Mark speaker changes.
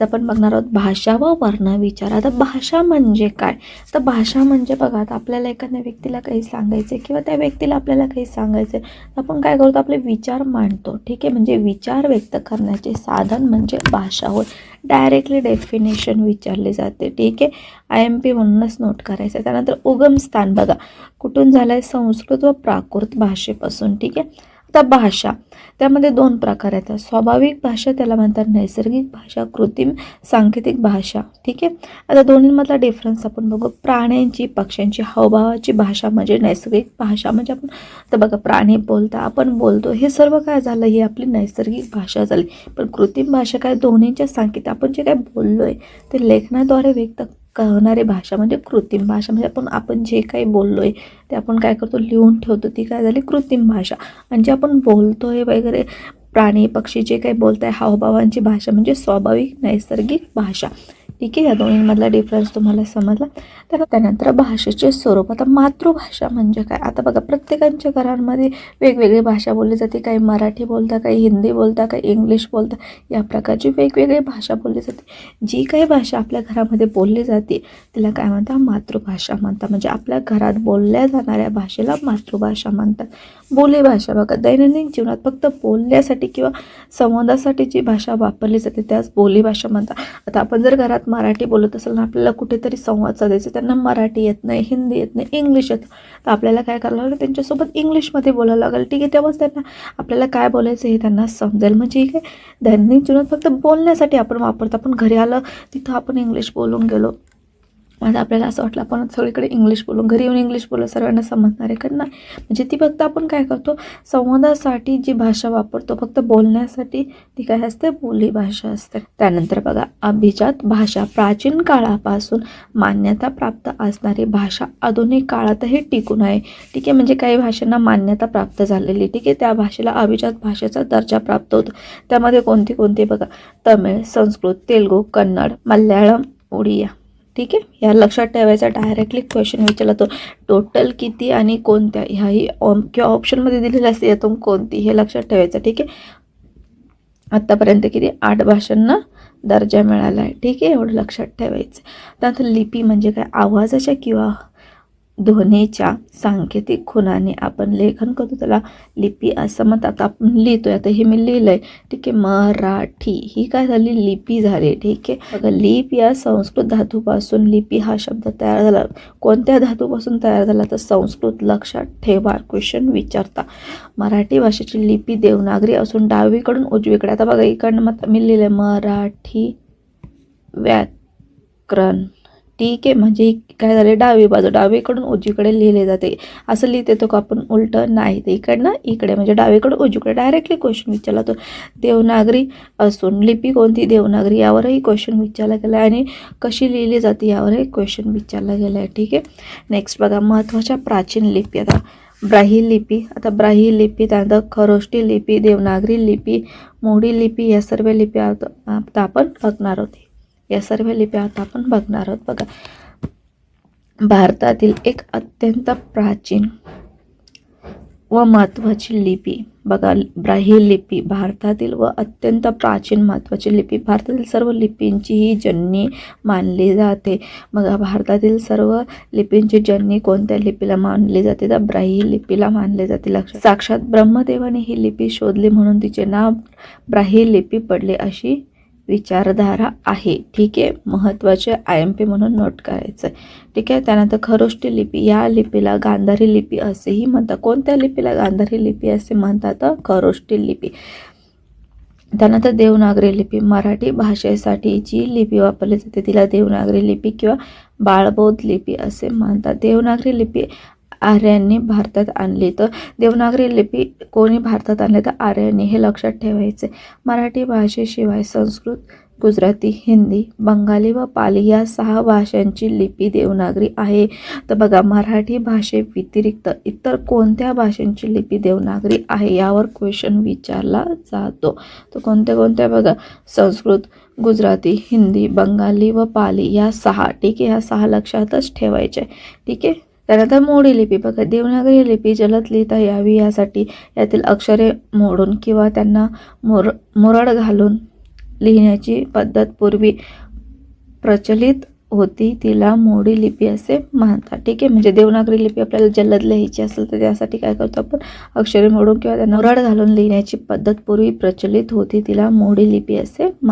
Speaker 1: आज आपण बघणार आहोत भाषा व वर्ण विचार. आता भाषा म्हणजे काय? तर भाषा म्हणजे बघा आता आपल्याला एखाद्या व्यक्तीला काही सांगायचं आहे किंवा त्या व्यक्तीला आपल्याला काही सांगायचं आहे तर आपण काय करतो? आपले विचार मांडतो. ठीक आहे? म्हणजे विचार व्यक्त करण्याचे साधन म्हणजे भाषा. होय डायरेक्टली डेफिनेशन विचारले जाते. ठीक आहे? आय एम पी म्हणूनच नोट करायचं आहे. त्यानंतर उगमस्थान बघा. कुठून झालं आहे संस्कृत व प्राकृत भाषेपासून. ठीक आहे? आता भाषा. त्यामध्ये दोन प्रकार आहेत. स्वाभाविक भाषा त्याला म्हणतात नैसर्गिक भाषा कृत्रिम सांकेतिक भाषा. ठीक आहे? आता दोन्हीमधला डिफरन्स आपण बघू. प्राण्यांची पक्ष्यांची हावभावाची भाषा म्हणजे नैसर्गिक भाषा. म्हणजे आपण तर बघा प्राणी बोलता आपण बोलतो. हे सर्व काय झालं? ही आपली नैसर्गिक भाषा झाली. पण कृत्रिम भाषा काय? दोन्हीच्या सांकेतिक आपण जे काय बोललो आहे ते लेखनाद्वारे व्यक्त कळणारी भाषा म्हणजे कृत्रिम भाषा. म्हणजे आपण आपण जे काही बोललो आहे ते आपण काय करतो? लिहून ठेवतो. ती काय झाली? कृत्रिम भाषा. आणि जे आपण बोलतो आहे वगैरे प्राणी पक्षी जे काही बोलत आहे हावभावांची भाषा म्हणजे स्वाभाविक नैसर्गिक भाषा. ठीक आहे? या दोन्हीमधला डिफरन्स तुम्हाला समजला. तर त्यानंतर भाषेचे स्वरूप. आता मातृभाषा म्हणजे काय? आता बघा प्रत्येकांच्या घरांमध्ये वेगवेगळी भाषा बोलली जाते. काही मराठी बोलता काही हिंदी बोलता काही इंग्लिश बोलता. या प्रकारची वेगवेगळी भाषा बोलली जाते. जी काही भाषा आपल्या घरामध्ये बोलली जाते तिला काय म्हणतात? मातृभाषा म्हणतात. म्हणजे आपल्या घरात बोलल्या जाणाऱ्या भाषेला मातृभाषा म्हणतात. बोलीभाषा बघा दैनंदिन जीवनात फक्त बोलण्यासाठी किंवा संवादासाठी जी भाषा वापरली जाते त्याच बोलीभाषा म्हणतात. आता आपण जर घरात मराठी बोलत असेल ना आपल्याला कुठेतरी संवाद साधायचा त्यांना मराठी येत नाही हिंदी येत नाही इंग्लिश येत तर आपल्याला काय करावं लागेल? त्यांच्यासोबत इंग्लिशमध्ये बोलायला लागेल. ठीक आहे तेव्हाच त्यांना आपल्याला काय बोलायचं हे त्यांना समजेल. म्हणजे काय दैनंदिन जीवनात फक्त बोलण्यासाठी आपण वापरतो. आपण घरी आलं तिथं आपण इंग्लिश बोलून गेलो. आता आपल्याला असं वाटलं आपण सगळीकडे इंग्लिश बोलू. घरी येऊन इंग्लिश बोलू सर्वांना समजणार आहे का? नाही. म्हणजे ती फक्त आपण काय करतो संवादासाठी जी भाषा वापरतो फक्त बोलण्यासाठी ती काय असते? बोली भाषा असते. त्यानंतर बघा अभिजात भाषा प्राचीन काळापासून मान्यता प्राप्त असणारी भाषा आधुनिक काळातही टिकून आहे. ठीक आहे म्हणजे काही भाषांना मान्यता प्राप्त झालेली. ठीक आहे त्या भाषेला अभिजात भाषेचा दर्जा प्राप्त होतो. त्यामध्ये कोणती कोणती? बघा तमिळ संस्कृत तेलुगू कन्नड मल्याळम ओडिया. ठीक आहे? ह्या लक्षात ठेवायचा डायरेक्टली क्वेश्चन विचारला तो. टोटल किती आणि कोणत्या? ह्याही ऑम किंवा ऑप्शनमध्ये दिलेलं असते यातून कोणती? हे लक्षात ठेवायचं ठीक आहे? आत्तापर्यंत किती? आठ भाषांना दर्जा मिळाला आहे ठीक आहे? एवढं लक्षात ठेवायचं. त्यानंतर लिपी म्हणजे काय? आवाजाच्या किंवा ध्वनीच्या सांकेतिक खुणाने आपण लेखन करतो. त्याला लिपी असं म्हणतात. आपण लिहितोय. आता हे मी लिहिलंय. ठीक आहे. मराठी. ही काय झाली? लिपी झाली. ठीक आहे. बघा लिप या संस्कृत धातूपासून लिपी हा शब्द तयार झाला. कोणत्या धातूपासून तयार झाला? तर संस्कृत लक्षात ठेवा. क्वेश्चन विचारता. मराठी भाषेची लिपी देवनागरी असून डावीकडून उजवीकडे. आता बघा इकडनं मग मी लिहिलंय मराठी व्याकरण. ठीक आहे. म्हणजे काय झाले डावी बाजू डावीकडून उजवीकडे लिहिले जाते. असं लिहिते तो का आपण उलटं नाही. ते इकडनं इकडे म्हणजे डावीकडून उजवीकडे डायरेक्टली क्वेश्चन विचारला तो देवनागरी असून लिपी कोणती? देवनागरी. यावरही क्वेश्चन विचारला गेला आहे. आणि कशी लिहिली जाते यावरही क्वेश्चन विचारला गेला आहे. ठीक आहे. नेक्स्ट बघा महत्त्वाच्या प्राचीन लिपी. आता ब्राही लिपी आता ब्राही लिपी त्यानंतर खरोष्टी लिपी देवनागरी लिपी मोडी लिपी या सर्व लिपी आता आपण बघणार होती. या सर्व लिप्या आता आपण बघणार आहोत. बघा भारतातील एक अत्यंत प्राचीन व महत्त्वाची लिपी बघा ब्राही लिपी भारतातील व अत्यंत प्राचीन महत्त्वाची लिपी भारतातील सर्व लिपींची ही जननी मानली जाते. बघा भारतातील सर्व लिपींची जननी कोणत्या लिपीला मानली जाते? तर ब्राही लिपीला मानले जाते. लक्षात साक्षात ब्रह्मदेवाने ही लिपी शोधली म्हणून तिचे नाव ब्राही लिपी पडले अशी विचारधारा आहे. ठीक आहे? महत्त्वाचे आय एम पी म्हणून नोट करायचं आहे ठीक आहे? त्यानंतर खरोष्टी लिपी. या लिपीला गांधारी लिपी असेही म्हणतात. कोणत्या लिपीला गांधारी लिपी असे म्हणतात? खरोष्टी लिपी. त्यानंतर देवनागरी लिपी. मराठी भाषेसाठी जी लिपी वापरली जाते तिला देवनागरी लिपी किंवा बाळबोध लिपी असे म्हणतात. देवनागरी लिपी आर्यांनी भारतात आणली. तर देवनागरी लिपी कोणी भारतात आणली? तर आर्यांनी. हे लक्षात ठेवायचे. मराठी भाषेशिवाय संस्कृत गुजराती हिंदी बंगाली व पाली या सहा भाषांची लिपी देवनागरी आहे. तर बघा मराठी भाषे व्यतिरिक्त इतर कोणत्या भाषांची लिपी देवनागरी आहे यावर क्वेश्चन विचारला जातो. तर कोणत्या कोणत्या? बघा संस्कृत गुजराती हिंदी बंगाली व पाली या सहा. ठीक आहे ह्या सहा लक्षातच ठेवायच्या ठीक आहे? त्यानंतर मोडी लिपी बघा. देवनागरी लिपी जलद लिहिता यावी यासाठी यातील अक्षरे मोडून किंवा त्यांना मोर मुरड घालून लिहिण्याची पद्धत पूर्वी प्रचलित होती. तिला मोडी लिपी असे म्हणतात. ठीक आहे? म्हणजे देवनागरी लिपी आपल्याला जलद लिहायची असेल तर त्यासाठी काय करतो आपण? अक्षरे मोडून किंवा त्यांना मुरड घालून लिहिण्याची पद्धत पूर्वी प्रचलित होती. तिला मोडी लिपी असे मान